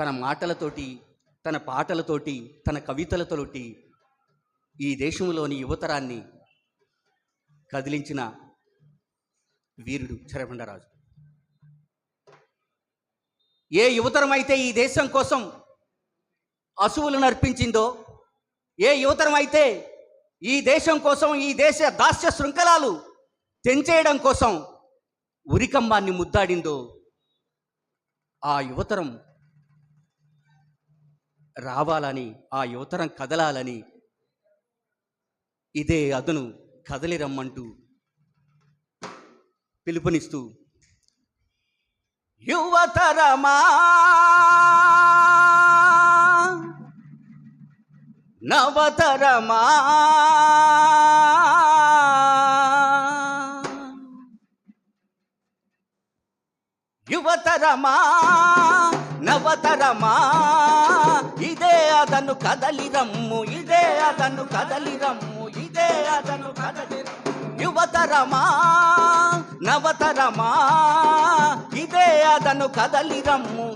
తన మాటలతోటి తన పాటలతోటి తన కవితలతోటి ఈ దేశంలోని యువతరాన్ని కదిలించిన వీరుడు చరబండరాజు ఏ యువతరం అయితే ఈ దేశం కోసం అసువులను అర్పించిందో ఏ యువతరం అయితే ఈ దేశం కోసం ఈ దేశ దాస్య శృంఖలాలు తెంచేయడం కోసం ఉరికంబాన్ని ముద్దాడిందో ఆ యువతరం రావాలని ఆ యువతరం కదలాలని ఇదే అదును కదలి రమ్మంటూ పిలుపునిస్తూ యువతరమా నవతరమా యువతరమా నవతరమా కదలిరమ్ము కదలి రమ్ము ఇదే అతను కదలి రమ్ము ఇదే అతను కదలి యువతరమా నవతరమా ఇదే అతను కదలి రమ్ము.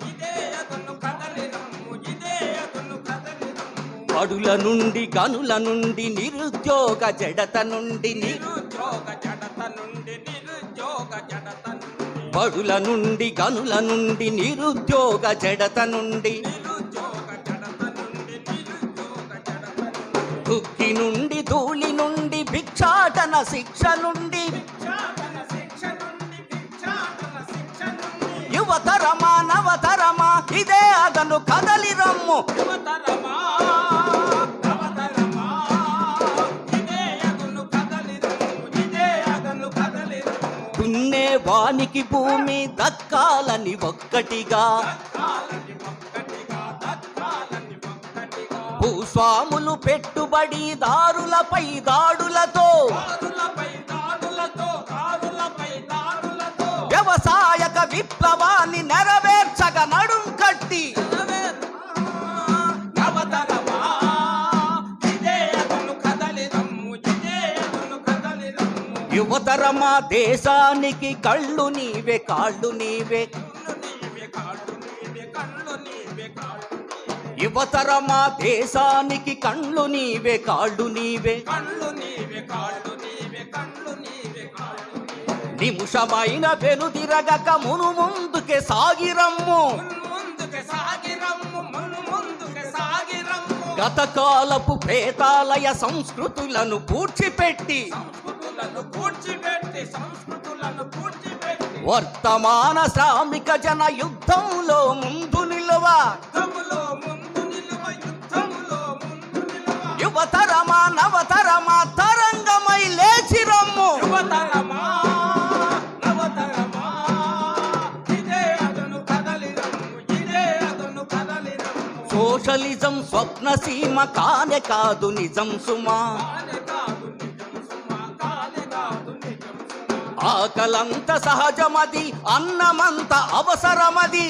పడుల నుండి గనుల నుండి నిరుద్యోగ జడత నుండి నిరుద్యోగ జడత నుండి నిరుద్యోగ జడత నుండి పడుల నుండి గనుల నుండి నిరుద్యోగ జడత నుండి భుక్తి నుండి ధూళి నుండి భిక్షాటన శిక్ష నుండి. యువతరమా నవతరమా ఇదే అదను కదలి రమ్ము దున్నే వానికి భూమి దక్కాలని ఒక్కటిగా. భూస్వాములు పెట్టుబడి దారులపై దాడులతో వ్యవసాయక విప్లవాన్ని నెరవేర్చగ నడుం కట్టి. యువతరమా దేశానికి కళ్ళు నీవే కాళ్ళు నీవే. యువతరమా దేశానికి కళ్ళు నీవే కాళ్ళు నీవే. కళ్ళు నీవే కాళ్ళు నీవే కళ్ళు నీవే కాళ్ళు నీవే. నిముషమైన వెనుదిరగక మును ముందుకే సాగిరమ్ము. ముందుకు సాగి రమ్ము మును ముందుకు సాగి రమ్ము గతకాలపు ప్రేతాలయ సంస్కృతులను పూడ్చిపెట్టి సంస్కృతులను పూడ్చిపెట్టి సంస్కృతులను పూడ్చిపెట్టి వర్తమాన శ్రామిక జన యుద్ధంలో ముందు నిలువ. సోషలిజం స్వప్న సీమ కానే కాదు నిజం సుమా. ఆకలంత సహజమది అన్నమంత అవసరమది.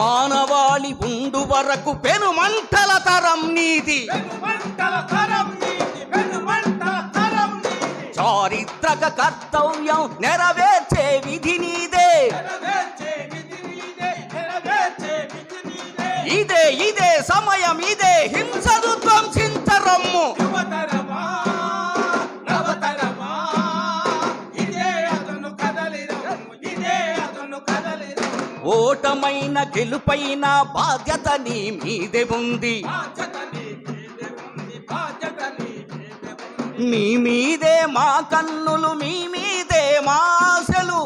మానవాళి ఉండు వరకు పెనుమంటల తరం తరం నీది. చారిత్రక కర్తవ్యం నెరవేర్చే విధి నీదే. ఇదే ఇదే సమయం ఇదే హింసను ధ్వంసించరమ్ము ఓటమైన గెలుపైన బాధ్యత నీ మీదే ఉంది. బాధ్యత నీ మీదే ఉంది బాధ్యత నీ మీదే ఉంది. మీ మీదే మా కన్నులు మీ మీదే మా ఆశలు.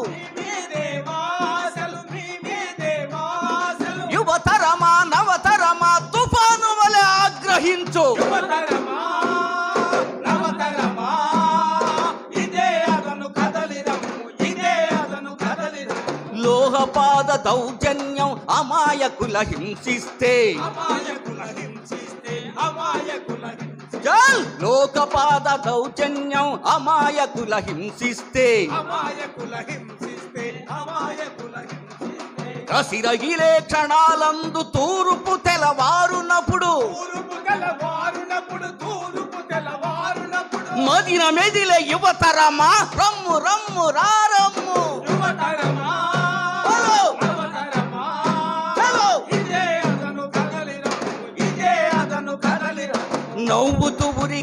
పాద దౌర్జన్యం అమాయకుల హింసిస్తే. లోకపాద దౌర్జన్యం అమాయకుల హింసిస్తే. కసిరగిలే క్షణాలందు తూర్పు తెలవారునప్పుడు తూరుపు తెలవారునప్పుడు మదిన మెదిలే యువతరమా? రమ్ము రమ్ము రారమ్ము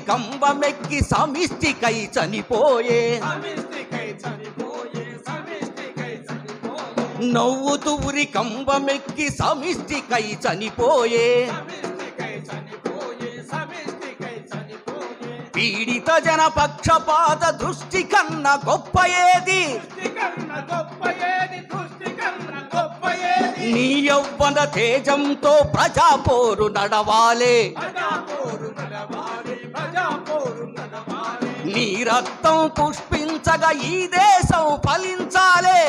కంబమెక్కి సమిష్టికై చనిపోయే. నవ్వుతూ ఉరి కంబమెక్కి సమిష్టికై చనిపోయే. పీడిత జన పక్షపాత దృష్టి కన్న గొప్ప ఏది నీ యవ్వన తేజంతో ప్రజాపోరు నడవాలే. నీ రక్తం పుష్పించగా ఈ దేశం ఫలించాలే.